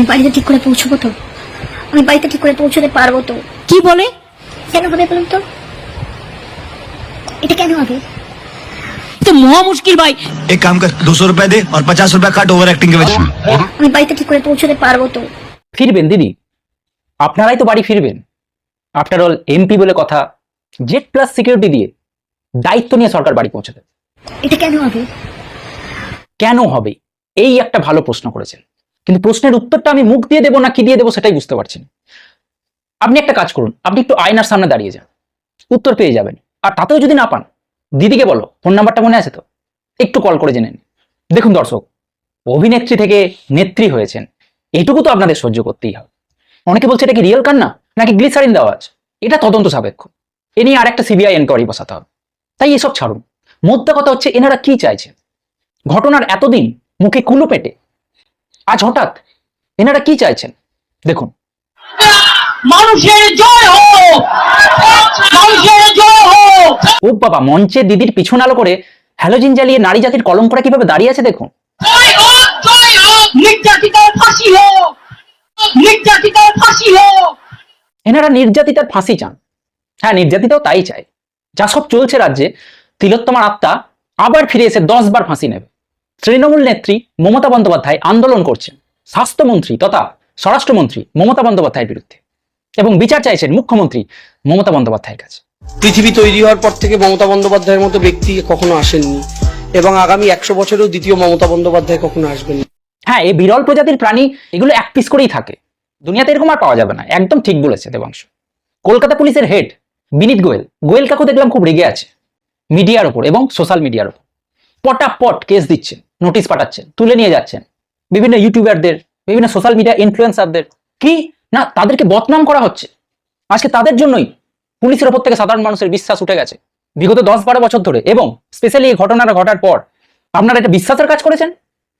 আমি বাড়িতে ঠিক করে পৌঁছবো তো? আমি বাড়িতে ঠিক করে পৌঁছতে পারব তো? কি বলে? কেন হবে বলুন তো? এটা কেন হবে? তো মহা মুশকিল ভাই। এক কাম কর রুপিয়া দে আর পঞ্চাশ রুপিয়া কাট ওভার অ্যাক্টিং আমি বাড়িতে ঠিক করে পৌঁছতে পারব তো? ফিরবেন দিদি। আপনারাই তো বাড়ি ফিরবেন। আফটার অল এমপি বলে কথা জেড প্লাস সিকিউরিটি দিয়ে দায়িত্ব নিয়ে সরকার বাড়ি পৌঁছে এটা কেন হবে? কেন হবে? এই একটা ভালো প্রশ্ন করেছেন। কিন্তু প্রশ্নের উত্তরটা আমি মুখ দিয়ে দেবো না কি দিয়ে দেবো সেটাই বুঝতে পারছি না। আপনি একটা কাজ করুন, আপনি একটু আয়নার সামনে দাঁড়িয়ে যান, উত্তর পেয়ে যাবেন। আর তাতেও যদি না পান, দিদিকে বলো ফোন নাম্বারটা মনে আছে তো? একটু কল করে জেনে নিন। দেখুন দর্শক, অভিনেত্রী থেকে নেত্রী হয়েছেন, এটুকু তো আপনাদের সহ্য করতেই হবে। অনেকে বলছে, এটা কি রিয়েল কান্না? নাকি গ্লিসারিন দেওয়া আছে? এটা তদন্ত সাপেক্ষ। এ নিয়ে আরেকটা সিবিআই এনকোয়ারি বসাতে হবে। তাই এসব ছাড়ুন। মোদ্দা কথা হচ্ছে, এনারা কি চাইছেন? ঘটনার এতদিন মুখে কুলো পেটে আজ হঠাৎ এনারা কি চাইছেন? দেখুন। মানুষের জয় হোক! মানুষের জয় হোক! ও বাবা মঞ্চে দিদির পিছন আলো করে হ্যালোজিন জ্বালিয়ে নারী জাতির কলম করা কীভাবে দাঁড়িয়ে আছে দেখুন। এনারা নির্যাতিতার ফাঁসি চান। হ্যাঁ নির্যাতিতাও তাই চায়। যা সব চলছে রাজ্যে তিলোত্তমার আত্মা আবার ফিরে এসে দশ বার ফাঁসি নেবে। তৃণমূল নেত্রী মমতা বন্দ্যোপাধ্যায় আন্দোলন করছেন স্বাস্থ্যমন্ত্রী তথা স্বরাষ্ট্রমন্ত্রী মমতা বন্দ্যোপাধ্যায়ের বিরুদ্ধে এবং বিচার চাইছেন মুখ্যমন্ত্রী মমতা বন্দ্যোপাধ্যায়ের কাছে। পৃথিবী তৈরি হওয়ার পর থেকে মমতা বন্দ্যোপাধ্যায়ের মতো ব্যক্তি কখনো আসেননি এবং আগামী একশো বছরেও দ্বিতীয় মমতা বন্দ্যোপাধ্যায় কখনো আসবেন হ্যাঁ এই বিরল প্রজাতির প্রাণী এগুলো এক পিস করেই থাকে। দুনিয়াতে এরকম আর পাওয়া যাবে না। একদম ঠিক বলেছে দেবাংশ। কলকাতা পুলিশের হেড বিনীত গোয়েল। গোয়েল কাকু দেখলাম খুব রেগে আছে। মিডিয়ার ওপর এবং সোশ্যাল মিডিয়ার ওপর। পটাপট কেস দিচ্ছেন নোটিশ পাঠাচ্ছেন, তুলে নিয়ে যাচ্ছেন। বিভিন্ন ইউটিউবারদের বিভিন্ন সোশ্যাল মিডিয়া ইনফ্লুয়েন্সারদের কি? না, তাদেরকে বদনাম করা হচ্ছে। আজকে তাদের জন্যই পুলিশের ওপর থেকে সাধারণ মানুষের বিশ্বাস উঠে গেছে। বিগত দশ বারো বছর ধরে এবং স্পেশালি এই ঘটনাটা ঘটার পর আপনারা এটা বিশ্বাসের কাজ করেছেন?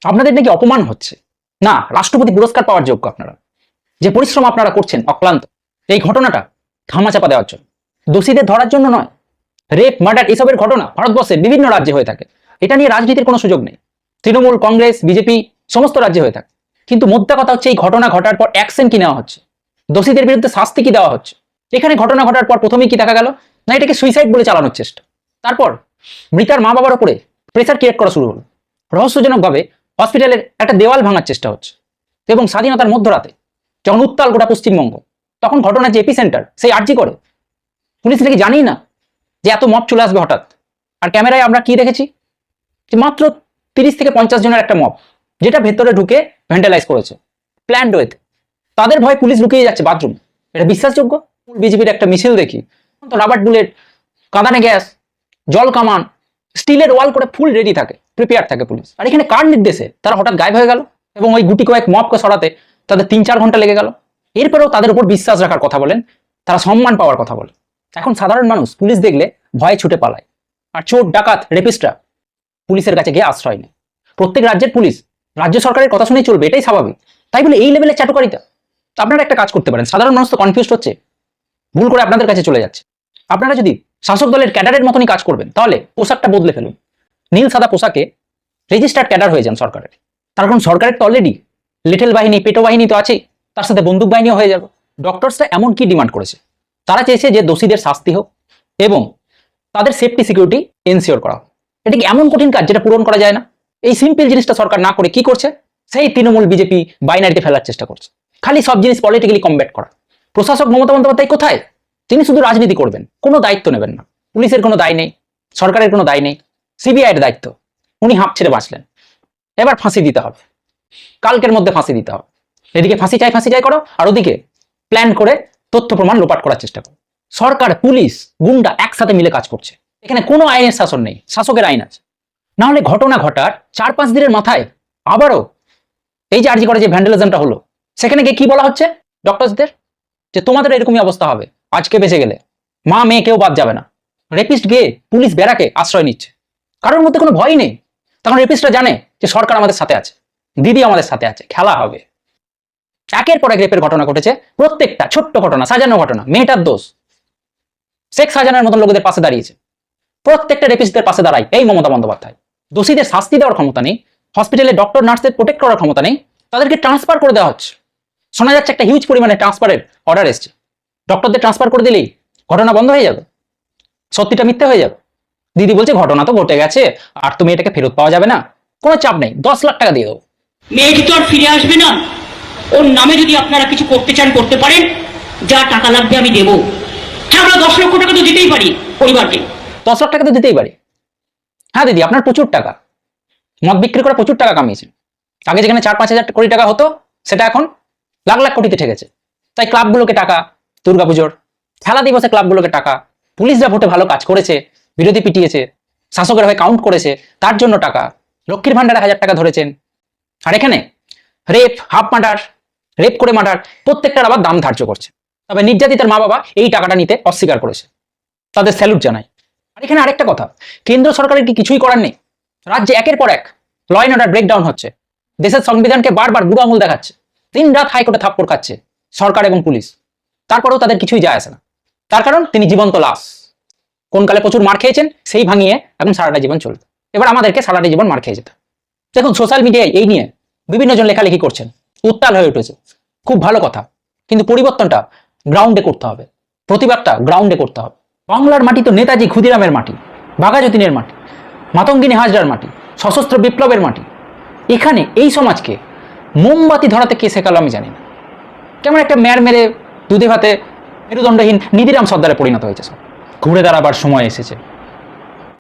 আপনাদের নাকি অপমান হচ্ছে? না, রাষ্ট্রপতি পুরস্কার পাওয়ার যোগ্য আপনারা। যে পরিশ্রম আপনারা করছেন অক্লান্ত, এই ঘটনাটা ধামাচাপা দেওয়ার জন্য। দোষীদের ধরার জন্য নয়। রেপ মার্ডার এসবের ঘটনা ভারতবর্ষের বিভিন্ন রাজ্যে হয়ে থাকে। এটা নিয়ে রাজনীতির কোনো সুযোগ নেই। তৃণমূল, কংগ্রেস, বিজেপি সমস্ত রাজ্যে হয়ে থাকে। কিন্তু মোদ্দা কথা হচ্ছে এই ঘটনা ঘটার পর অ্যাকশন কি নেওয়া হচ্ছে? দোষীদের বিরুদ্ধে শাস্তি কি দেওয়া হচ্ছে? এখানে ঘটনা ঘটার পর প্রথমেই কি দেখা গেল? না, এটাকে সুইসাইড বলে চালানোর চেষ্টা। তারপর মৃতার মা বাবার উপরে প্রেসার ক্রিয়েট করা শুরু হলো। রহস্যজনকভাবে হসপিটালের একটা দেওয়াল ভাঙার চেষ্টা হচ্ছে। এবং স্বাধীনতার মধ্যরাতে যখন উত্তাল গোটা পশ্চিমবঙ্গ, তখন ঘটনার যে এপি সেন্টার সেই আর্জি করে। পুলিশ নাকি জানেই না যে এত মব চলে আসবে হঠাৎ। আর ক্যামেরায় আমরা কি দেখেছি? মাত্র তিরিশ থেকে পঞ্চাশ জনের একটা মব যেটা ভেতরে ঢুকে ভেন্টালাইজ করেছে। প্ল্যান্ড ওয়েতে তাদের ভয় পুলিশ লুকিয়ে যাচ্ছে বাথরুম এটা বিশ্বাসযোগ্য? বিজেপির একটা মিছিল দেখি। তো রাবার বুলেট কাঁদানে গ্যাস জল কামান স্টিলের ওয়াল করে ফুল রেডি থাকে প্রিপেয়ার থাকে পুলিশ। আর এখানে কার নির্দেশে? তারা হঠাৎ গায়েব হয়ে গেল এবং ওই গুটি কয়েক মপকে সরাতে তাদের তিন চার ঘণ্টা লেগে গেল। এরপরেও তাদের উপর বিশ্বাস রাখার কথা বলেন, তারা সম্মান পাওয়ার কথা বলে এখন সাধারণ মানুষ পুলিশ দেখলে ভয়ে ছুটে পালায়। আর চোর, ডাকাত রেপিস্টরা পুলিশের কাছে গিয়ে আশ্রয় নেয়। প্রত্যেক রাজ্যের পুলিশ, রাজ্য সরকারের কথা শুনেই চলবে, এটাই স্বাভাবিক। তাই বলে এই লেভেলের চাটুকারিতা। আপনারা একটা কাজ করতে পারেন, সাধারণ মানুষ তো কনফিউজ হচ্ছে। ভুল করে আপনাদের কাছে চলে যাচ্ছে। আপনারা যদি শাসক দলের ক্যাডারের মতনই কাজ করবেন, তাহলে পোশাকটা বদলে ফেলুন। নীল সাদা পোশাকে রেজিস্টার্ড ক্যাডার হয়ে যান সরকারের। তার কারণ সরকারের তো অলরেডি লিটল বাহিনী, পেটো বাহিনী তো আছেই। তার সাথে বন্দুক বাহিনীও হয়ে যাবে। ডক্টরসরা এমন কি ডিমান্ড করেছে? তারা চেয়েছে যে দোষীদের শাস্তি হোক এবং তাদের সেফটি সিকিউরিটি এনসিওর করা হোক। এটা কি এমন কঠিন কাজ যেটা পূরণ করা যায় না? এই সিম্পল জিনিসটা সরকার না করে কি করছে? সেই তৃণমূল বিজেপি বাইনারিতে ফেলার চেষ্টা করছে। খালি সব জিনিস পলিটিক্যালি কমব্যাট করা। প্রশাসক মমতা বন্দ্যোপাধ্যায় কোথায়? তিনি শুধু রাজনীতি করবেন, কোনো দায়িত্ব নেবেন না। পুলিশের কোনো দায় নেই, সরকারের কোনো দায় নেই সিবিআই এর দায়িত্ব। উনি হাঁপ ছেড়ে বাঁচলেন। এবার ফাঁসি দিতে হবে। কালকের মধ্যে ফাঁসি দিতে হবে। এদিকে ফাঁসি চাই ফাঁসি চাই করো, আর ওদিকে প্ল্যান করে তথ্য প্রমাণ লোপাট করার চেষ্টা করো। সরকার, পুলিশ, গুন্ডা একসাথে মিলে কাজ করছে। এখানে কোনো আইনের শাসন নেই, শাসকের আইন আছে। না হলে ঘটনা ঘটার চার পাঁচ দিনের মাথায় আবারও এই যে আর্জি করে যে ভ্যান্ডালিজমটা হলো, সেখানে গিয়ে কি বলা হচ্ছে ডক্টরসদের যে তোমাদের এরকমই অবস্থা হবে, আজকে বেঁচে গেলে। মা, মেয়ে, কেউ বাদ যাবে না। রেপিস্ট গিয়ে পুলিশ ব্যারাকে আশ্রয় নিচ্ছে। কারোর মধ্যে কোনো ভয় নেই। তখন রেপিস্টরা জানে যে সরকার আমাদের সাথে আছে, দিদি আমাদের সাথে আছে, খেলা হবে। একের পর এক রেপের ঘটনা ঘটেছে, প্রত্যেকটা ছোট্ট ঘটনা, সাজানো ঘটনা, মেয়েটার দোষ। শেখ সাজানোর মতন লোকদের পাশে দাঁড়িয়েছে। প্রত্যেকটা রেপিস্টদের পাশে দাঁড়ায়। এই মমতা বন্দ্যোপাধ্যায়। দোষীদের শাস্তি দেওয়ার ক্ষমতা নেই হসপিটালে ডক্টর নার্সদের প্রোটেক্ট করার ক্ষমতা নেই, তাদেরকে ট্রান্সফার করে দেওয়া হচ্ছে। শোনা যাচ্ছে একটা হিউজ পরিমাণে ট্রান্সফারের অর্ডার এসছে। ডক্টরদের ট্রান্সফার করে দিলেই ঘটনা বন্ধ হয়ে যাবে। সত্যিটা মিথ্যে হয়ে যাবে। দিদি বলছে, ঘটনা তো ঘটে গেছে, আর তুমি এটাকে ফেরত পাওয়া যাবে না। কোনো চাপ নেই, দশ লাখ টাকা দিয়ে দেবো। মেয়েটি তো আর ফিরে আসবে না? ওর নামে যদি আপনারা কিছু করতে চান, করতে পারেন। যা টাকা লাগবে আমি দেবো। হ্যাঁ আমরা দশ লক্ষ টাকা তো দিতেই পারি পরিবারকে। দশ লাখ টাকা তো দিতেই পারি। হ্যাঁ দিদি, আপনার প্রচুর টাকা। মদ বিক্রি করে প্রচুর টাকা কামিয়েছেন। আগে যেখানে চার পাঁচ হাজার কোটি টাকা হতো, সেটা এখন লাখ লাখ কোটিতে ঠেকেছে। তাই ক্লাবগুলোকে টাকা, দুর্গাপুজোর খেলা দিবসে ক্লাবগুলোকে টাকা, পুলিশরা ভোটে ভালো কাজ করেছে, বিরোধী পিটিয়েছে, শাসকের হয়ে কাউন্ট করেছে, তার জন্য টাকা। লক্ষ্মীর ভান্ডারে হাজার টাকা ধরেছেন। আর এখানে রেপ হাফ মার্ডার রেপ করে মার্ডার প্রত্যেকটার আবার দাম ধার্য করছে। তবে নির্যাতিতার মা বাবা এই টাকাটা নিতে অস্বীকার করেছে। তাদের স্যালুট জানাই। আর এখানে আরেকটা কথা, কেন্দ্র সরকারের কি কিছুই করার নেই? রাজ্যে একের পর এক ল অ্যান্ড অর্ডার ব্রেকডাউন হচ্ছে। দেশের সংবিধানকে বারবার বুড়ো আঙুল দেখাচ্ছে। দিন রাত হাইকোর্টে থাপ্পড় খাচ্ছে সরকার এবং পুলিশ। তারপরেও তাদের কিছুই যায় আসে না। তার কারণ, তিনি জীবন্ত লাশ। কোন কালে প্রচুর মার খেয়েছেন, সেই ভাঙিয়ে এখন সারাটা জীবন চলবে। এবার আমাদেরকে সারাটা জীবন মার খেয়ে যেতে দেখুন সোশ্যাল মিডিয়ায় এই নিয়ে বিভিন্ন জন লেখালেখি করছেন। উত্তাল হয়ে উঠেছে। খুব ভালো কথা। কিন্তু পরিবর্তনটা গ্রাউন্ডে করতে হবে। প্রতিবাদটা গ্রাউন্ডে করতে হবে। বাংলার মাটি তো নেতাজি ক্ষুদিরামের মাটি, বাঘাযতীনের মাটি, মাতঙ্গিনী হাজরার মাটি, সশস্ত্র বিপ্লবের মাটি। এখানে এই সমাজকে মোমবাতি ধরাতে কে শেখালো আমি জানি না। কেমন একটা ম্যার মেরে দুধে ভাতে মেরুদণ্ডহীন নিধিরাম সর্দারে পরিণত হয়েছে সব। ঘুরে দাঁড়াবার সময় এসেছে।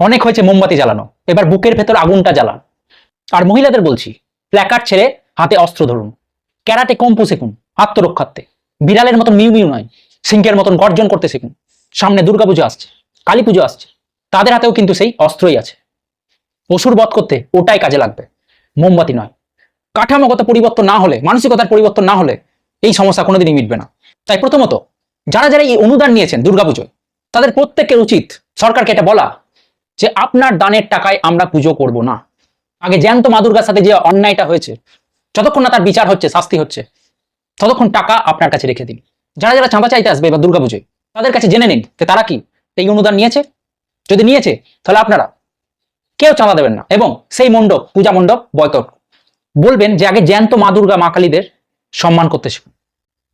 অনেক হয়েছে মোমবাতি জ্বালানো। এবার বুকের ভেতর আগুনটা জ্বালান আর মহিলাদের বলছি প্ল্যাকার্ড ছেড়ে হাতে অস্ত্র ধরুন। ক্যারাটে কম্পু শিখুন, আত্মরক্ষার্থে। বিড়ালের মতন মিউ মিউ নয়, সিংহের মতন গর্জন করতে শিখুন। সামনে দুর্গাপুজো আসছে কালী পুজো আসছে, তাদের হাতেও কিন্তু সেই অস্ত্রই আছে। অসুর বধ করতে ওটাই কাজে লাগবে, মোমবাতি নয়। কাঠামোগত পরিবর্তন না হলে, মানসিকতার পরিবর্তন না হলে এই সমস্যা কোনোদিনই মিটবে না। তাই প্রথমত, যারা যারা এই অনুদান নিয়েছেন দুর্গাপুজোয়, তাদের প্রত্যেকের উচিত সরকারকে এটা বলা যে আপনার দানের টাকায় আমরা পুজো করব না। আগে জ্যান্ত মা দুর্গার সাথে যে অন্যায়টা হয়েছে, যতক্ষণ না তার বিচার হচ্ছে, শাস্তি হচ্ছে, ততক্ষণ টাকা আপনার কাছে রেখে দিন। যারা যারা চাঁদা চাইতে আসবে এবার দুর্গাপুজোয় তাদের কাছে জেনে নিন যে তারা কি? এই অনুদান নিয়েছে? যদি নিয়েছে, তাহলে আপনারা কেউ চাঁদা দেবেন না। এবং সেই মণ্ডপ, পূজা মণ্ডপ, বয়কট। বলবেন যে আগে জ্যান্ত মা দুর্গা, মা কালীদের সম্মান করতে শিখুন।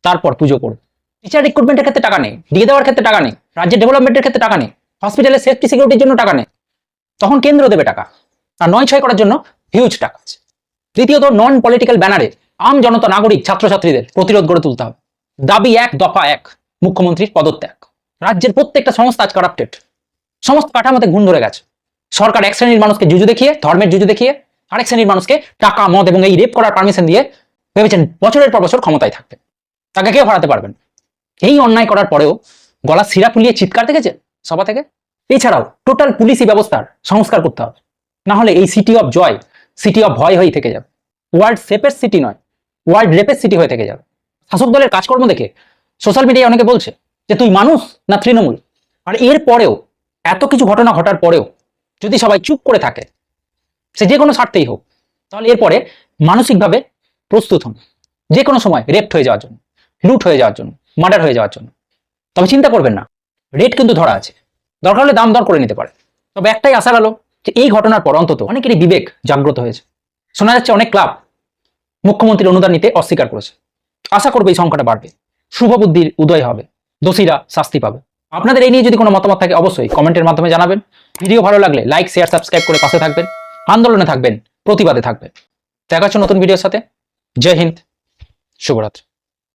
তারপর পুজো করুন। টিচার রিক্রুটমেন্টের ক্ষেত্রে টাকা নেই। দিয়ে দেওয়ার ক্ষেত্রে টাকা নেই। রাজ্যের ডেভেলপমেন্টের ক্ষেত্রে টাকা নেই। হসপিটালের সেফটি সিকিউরিটির জন্য টাকা নেই। তখন কেন্দ্র দেবে টাকা। আর নয় ছয় করার জন্য হিউজ টাকা আছে। তৃতীয়ত নন পলিটিক্যাল ব্যানারে আম জনতা, নাগরিক, ছাত্রছাত্রীদের প্রতিরোধ গড়ে তুলতে হবে। দাবি এক, দফা এক। মুখ্যমন্ত্রীর পদত্যাগ। রাজ্যের প্রত্যেকটা সংস্থা আজ কারাপ্টেড সমস্ত কাঠামোতে ঘুণ ধরে গেছে। সরকার এক শ্রেণির মানুষকে জুজু দেখিয়ে, ধর্মের জুজু দেখিয়ে, আরেক শ্রেণির মানুষকে টাকা, মদ এবং এই রেপ করার পারমিশন দিয়ে ভেবেছেন বছরের পর বছর ক্ষমতায় থাকবে। তাকে কেউ হারাতে পারবেন এই অন্যায় করার পরেও গলা সিরা ফুলিয়ে চিৎকার দেখেছে সভা থেকে? এছাড়াও টোটাল পুলিশি ব্যবস্থার সংস্কার করতে হবে। না হলে এই city of Joy city of ভয় হয়ে থেকে যাবে। ওয়ার্ল্ড সেফের সিটি নয় ওয়ার্ল্ড রেপের সিটি হয়ে থেকে যাবে। শাসক দলের কাজকর্ম দেখে সোশ্যাল মিডিয়ায় অনেকে বলছে যে তুই মানুষ না তৃণমূল? আর এর পরেও, এত কিছু ঘটনা ঘটার পরেও যদি সবাই চুপ করে থাকে, সে যে কোনো স্বার্থেই হোক, তাহলে এরপরে মানসিকভাবে প্রস্তুত হন। যে কোনো সময় রেপ্ট হয়ে যাওয়ার জন্য, লুট হয়ে যাওয়ার জন্য মার্ডার হয়ে যাওয়ার জন্য। তবে চিন্তা করবেন না রেট কিন্তু ধরা আছে। দরকার হলে দাম দর করে নিতে পারে। তবে একটাই আশা গেল যে এই ঘটনার পর অন্তত অনেকেরই বিবেক জাগ্রত হয়েছে। শোনা যাচ্ছে অনেক ক্লাব মুখ্যমন্ত্রীর অনুদান নিতে অস্বীকার করেছে। আশা করবে এই সংখ্যাটা বাড়বে। শুভ বুদ্ধির উদয় হবে। দোষীরা শাস্তি পাবে। আপনাদের এই নিয়ে যদি কোনো মতামত থাকে, অবশ্যই কমেন্টের মাধ্যমে জানাবেন। ভিডিও ভালো লাগলে লাইক শেয়ার সাবস্ক্রাইব করে পাশে থাকবেন। আন্দোলনে থাকবেন, প্রতিবাদে থাকবেন। দেখা নতুন ভিডিওর সাথে। জয় হিন্দ, শুভরাত্রি।